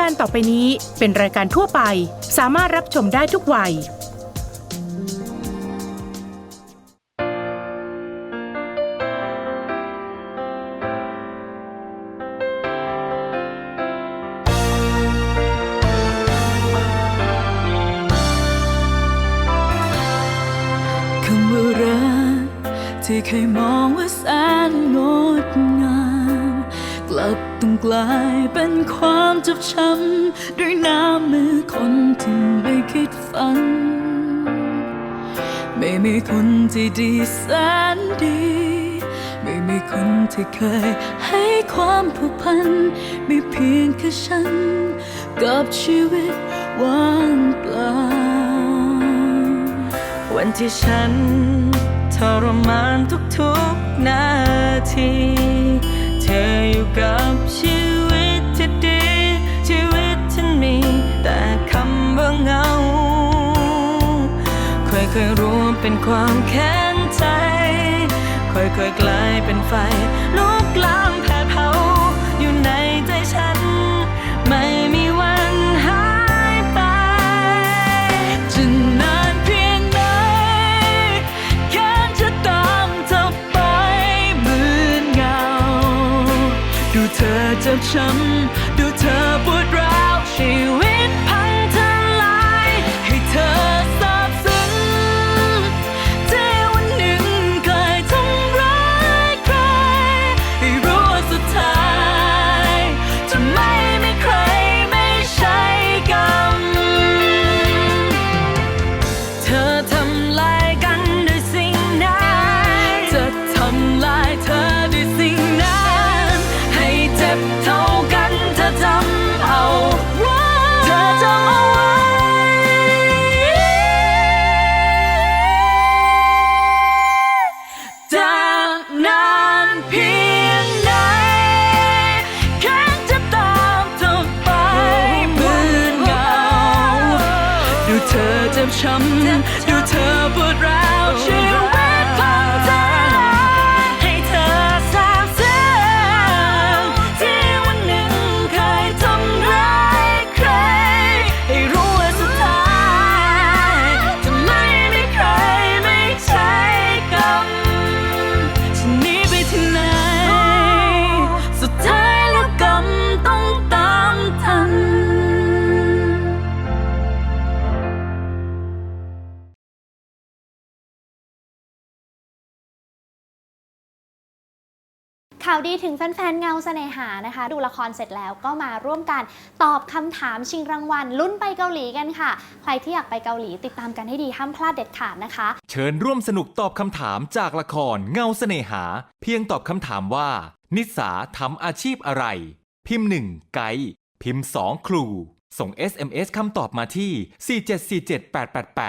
การต่อไปนี้เป็นรายการทั่วไป สามารถรับชมได้ทุกวัย คำว่ารักที่เคยมองว่าแสนงดงาม ลับต้องกลายเป็นความเจ็บช้ำด้วยน้ำมือคนที่ไม่คิดฝัน ไม่มีคนที่ดีแสนดี ไม่มีคนที่เคยให้ความผูกพัน มีเพียงแค่ฉัน กับชีวิตว่างเปล่า วันที่ฉันทรมานทุกๆนาที ออยู่กับชีวิตที่ดี ชีวิตฉันมี แต่คำว่าเหงาค่อยๆรวมเป็นความแค้นใจ ค่อยๆกลายเป็นไฟ อ ข่าวดีถึงแฟนๆ เงาเสน่หานะคะ ดูละครเสร็จแล้วก็มาร่วมกันตอบคำถามชิงรางวัลลุ้นไปเกาหลีกันค่ะ ใครที่อยากไปเกาหลีติดตามกันให้ดีห้ามพลาดเด็ดขาดนะคะ เชิญร่วมสนุกตอบคำถามจากละครเงาเสน่หา เพียงตอบคำถามว่า นิสาทำอาชีพอะไร พิมพ์หนึ่งไกด์พิมพ์สองครู ส่ง SMS คำตอบมาที่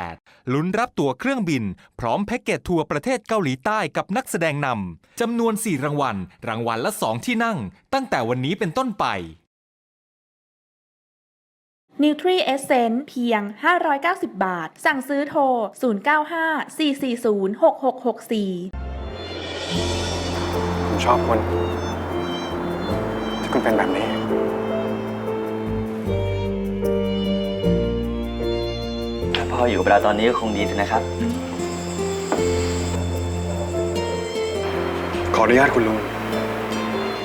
4747888 ลุ้นรับตั๋วเครื่องบิน พร้อมแพ็กเกจทัวร์ประเทศเกาหลีใต้กับนักแสดงนำจำนวน 4 รางวัล รางวัลละ 2 ที่นั่ง ตั้งแต่วันนี้เป็นต้นไปนิวทรีเอเซนเพียง 590 บาท สั่งซื้อโทร 0954406664 ผมชอบคุณ ที่คุณเป็นแบบนี้ ออยู่กับเราตอนนี้ก็คงดีนะครับ ขออนุญาตคุณลุง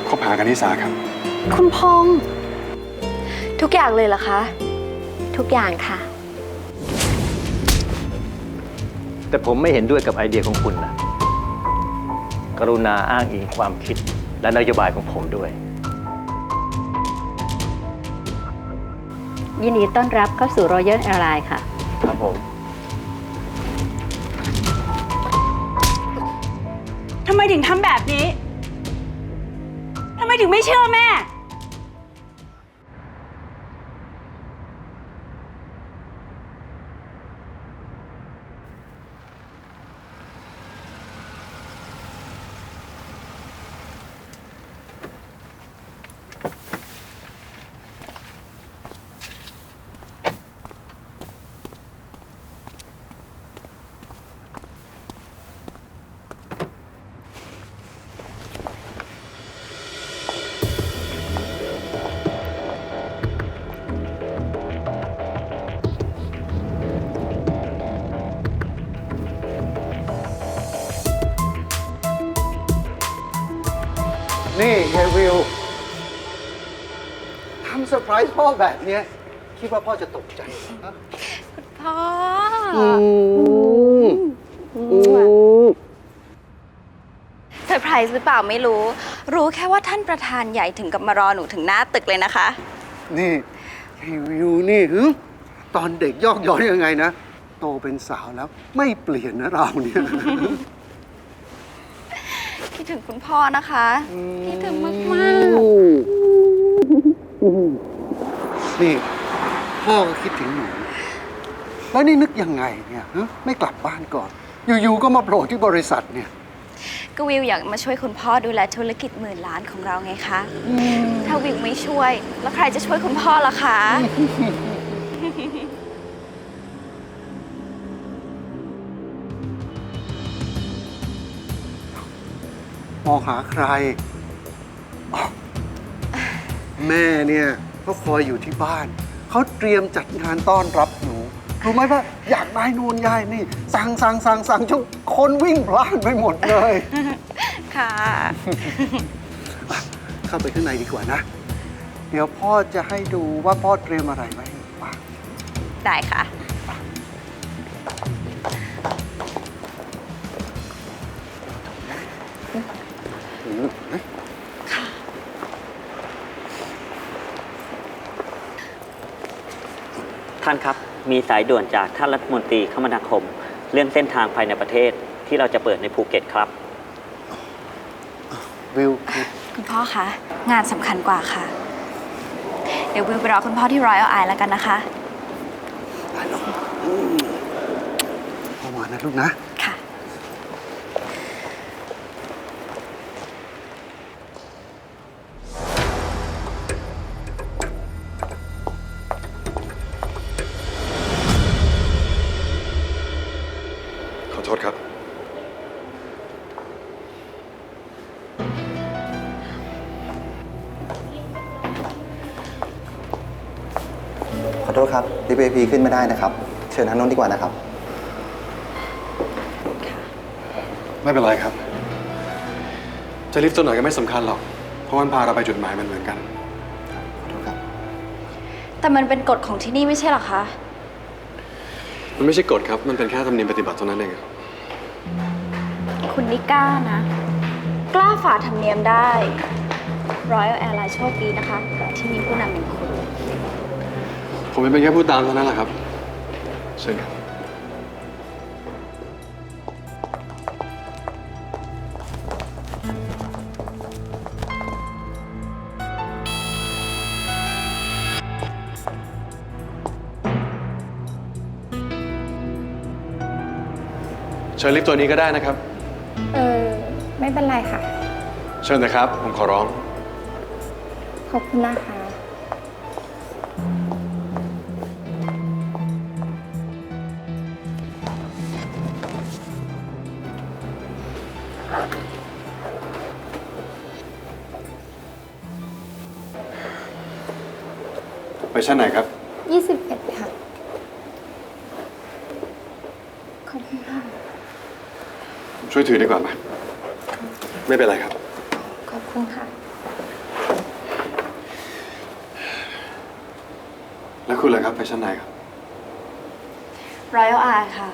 คบหากันนิสาครับ คุณพงษ์ทุกอย่างเลยเหรอคะ ทุกอย่างค่ะ แต่ผมไม่เห็นด้วยกับไอเดียของคุณนะ กรุณาอ้างอิงความคิดและนโยบายของผมด้วย ยินดีต้อนรับเข้าสู่รอยัลแอร์ไลน์ค่ะ ครับผม ทำไมถึงทำแบบนี้ ทำไมถึงไม่เชื่อแม่ ร์ไพรส์พ่อแบบเนี้ยคิดว่าพ่อจะตกใจเหรอพ่ออืมอืมเซอร์ไพรส์หรือเปล่าไม่รู้ รู้แค่ว่าท่านประธานใหญ่ถึงกับมารอหนูถึงหน้าตึกเลยนะคะ นี่ไอ้วิวนี่หึตอนเด็กยอกย้อนยังไงนะ โตเป็นสาวแล้วไม่เปลี่ยนนะเราเนี่ย คิดถึงคุณพ่อนะคะ คิดถึงมาก นี่พ่อก็คิดถึงหนูแล้วนี่นึกยังไงเนี่ยฮะไม่กลับบ้านก่อน อยู่ๆก็มาโผล่ที่บริษัทเนี่ยๆก็วิวอยากมาช่วยคุณพ่อดูแลธุรกิจหมื่นล้านของเราไงคะ ถ้าวิวไม่ช่วย แล้วใครจะช่วยคุณพ่อล่ะคะ มองหาใครอ๋อแม่เนี่ย เขาคอยอยู่ที่บ้าน เขาเตรียมจัดงานต้อนรับหนู รู้ไหมว่าอยากได้นู่นยายนี่ สั่งสั่งสั่งสั่งจนคนวิ่งพล่านไปหมดเลย ค่ะ เข้าไปข้างในดีกว่านะ เดี๋ยวพ่อจะให้ดูว่าพ่อเตรียมอะไรไว้ให้บ้างได้ค่ะ ท่านครับ มีสายด่วนจากท่านรัฐมนตรีคมนาคม เรื่องเส้นทางภายในประเทศที่เราจะเปิดในภูเก็ตครับ วิวคือคุณพ่อคะ งานสำคัญกว่าค่ะ เดี๋ยววิวไปรอคุณพ่อที่รอยัลไอแล้วกันนะคะพ่อมานะลูกนะ อโทษครับลิฟต์ VIP ขึ้นไม่ได้นะครับ เชิญทางโน้นดีกว่านะครับ ไม่เป็นไรครับ จะลิฟต์ตัวไหนก็ไม่สำคัญหรอก เพราะมันพาเราไปจุดหมายมันเหมือนกัน ขอโทษครับ แต่มันเป็นกฎของที่นี่ไม่ใช่เหรอคะ มันไม่ใช่กฎครับ มันเป็นแค่ธรรมเนียมปฏิบัติเท่านั้นเองคุณนี่กล้านะ กล้าฝ่าธรรมเนียมได้ Royal Airlines โชคดีนะคะ ที่มีผู้นำอย่างคุณ ผมเป็นแค่ผู้ตามเท่านั้นแหละครับเชิญครับ เชิญลิฟต์ตัวนี้ก็ได้นะครับ เออ ไม่เป็นไรค่ะ เชิญนะครับ ผมขอร้อง ขอบคุณนะคะ ไปชั้นไหนครับ 21 ค่ะ ขอบคุณค่ะ ช่วยถือดีกว่าไหมไม่เป็นไรครับ ขอบคุณค่ะ แล้วคุณล่ะครับ ไปชั้นไหนครับ Royal Air ค่ะ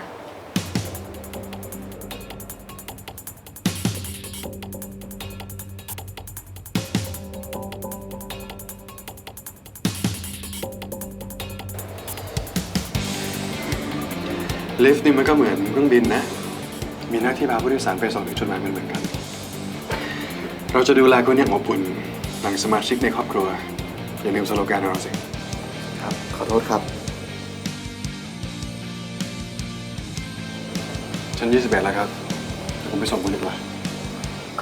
ลิฟต์นี่มันก็เหมือนเครื่องบินนะ มีหน้าที่พาผู้โดยสารไปส่งถึงจุดหมายมันเหมือนกัน เราจะดูแลคุณอย่างอบอุ่นหลังสมาชิกในครอบครัว อย่าลืมสโลแกนของเราสิ ครับ ขอโทษครับ ชั้น21 แล้วครับเดี๋ยวผมไปส่งคุณดีกว่า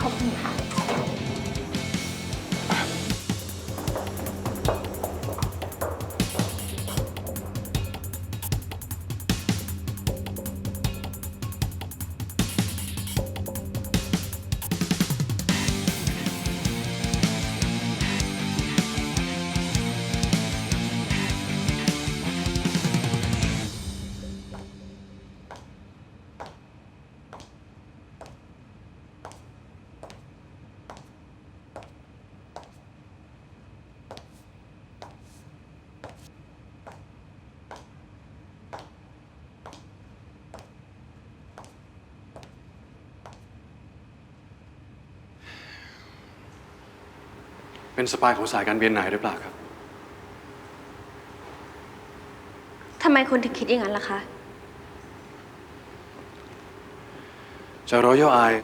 ขอบคุณค่ะ เป็นสปายของสายการบินไหนหรือเปล่าครับ ทำไมคุณถึงคิดอย่างนั้นล่ะคะ จาก Royal Eye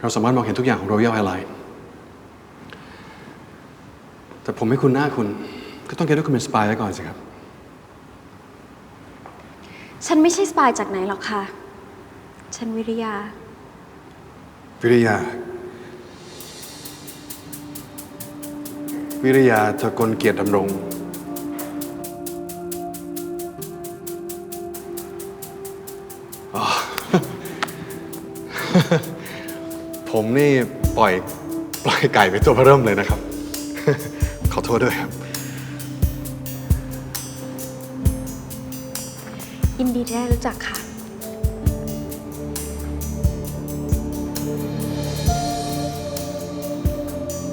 เราสามารถมองเห็นทุกอย่างของ Royal Airline แต่ผมให้คุณหน้าคุณ ก็ต้องคิดว่าคุณเป็นสปายไว้ก่อนสิครับ ฉันไม่ใช่สปายจากไหนหรอกค่ะ ฉันวิริยา วิริยา วิริยาเธอกลเกียรติดำรงอ๋อผมนี่ปล่อยปล่อยไก่ไปตัวเริ่มเลยนะครับ ขอโทษด้วยครับ ยินดีที่ได้รู้จักค่ะ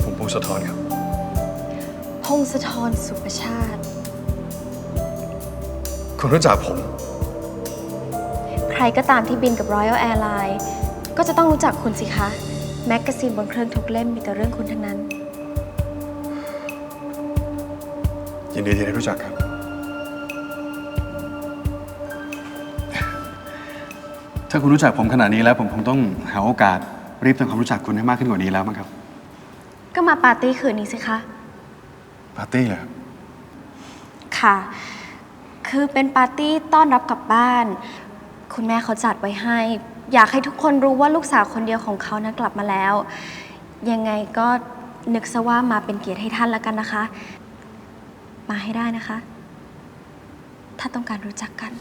ผมพงศธรครับพ งศธรสุประชาติ คุณรู้จักผม ใครก็ตามที่บินกับ Royal Airline ก็จะต้องรู้จักคุณสิคะ แมกกาซีนบนเครื่องทุกเล่มมีแต่เรื่องคุณทั้งนั้น ยินดีที่ได้รู้จักครับ ถ้าคุณรู้จักผมขนาดนี้แล้ว ผมคงต้องหาโอกาสรีบทำความรู้จักคุณให้มากขึ้นกว่านี้แล้วมั้งครับ ก็มาปาร์ตี้คืนนี้สิคะ ปาร์ตี้เหรอครับค่ะ คือเป็นปาร์ตี้ต้อนรับกลับบ้าน คุณแม่เขาจัดไว้ให้ อยากให้ทุกคนรู้ว่าลูกสาวคนเดียวของเขานะกลับมาแล้ว ยังไงก็นึกซะว่ามาเป็นเกียรติให้ท่านแล้วกันนะคะ มาให้ได้นะคะ ถ้าต้องการรู้จักกัน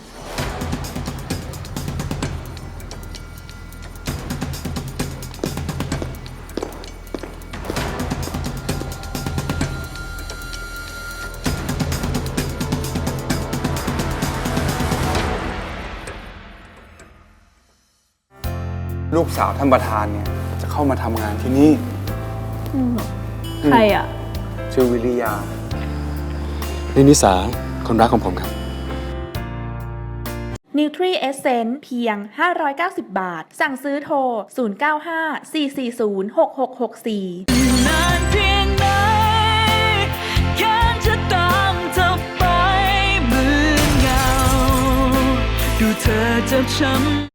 ลูกสาวท่านประธานเนี่ยจะเข้ามาทำงานที่นี่ใครอะ ชื่อวิริยา นี่นิสาคนรักของผมครับ นิวทรีเอเซนเพียง 590 บาท สั่งซื้อโทร 095 440 6664นานเพียงไหนแค่จะตามเธอไปเหมือนเงา ดูเธอเจ็บช้ำ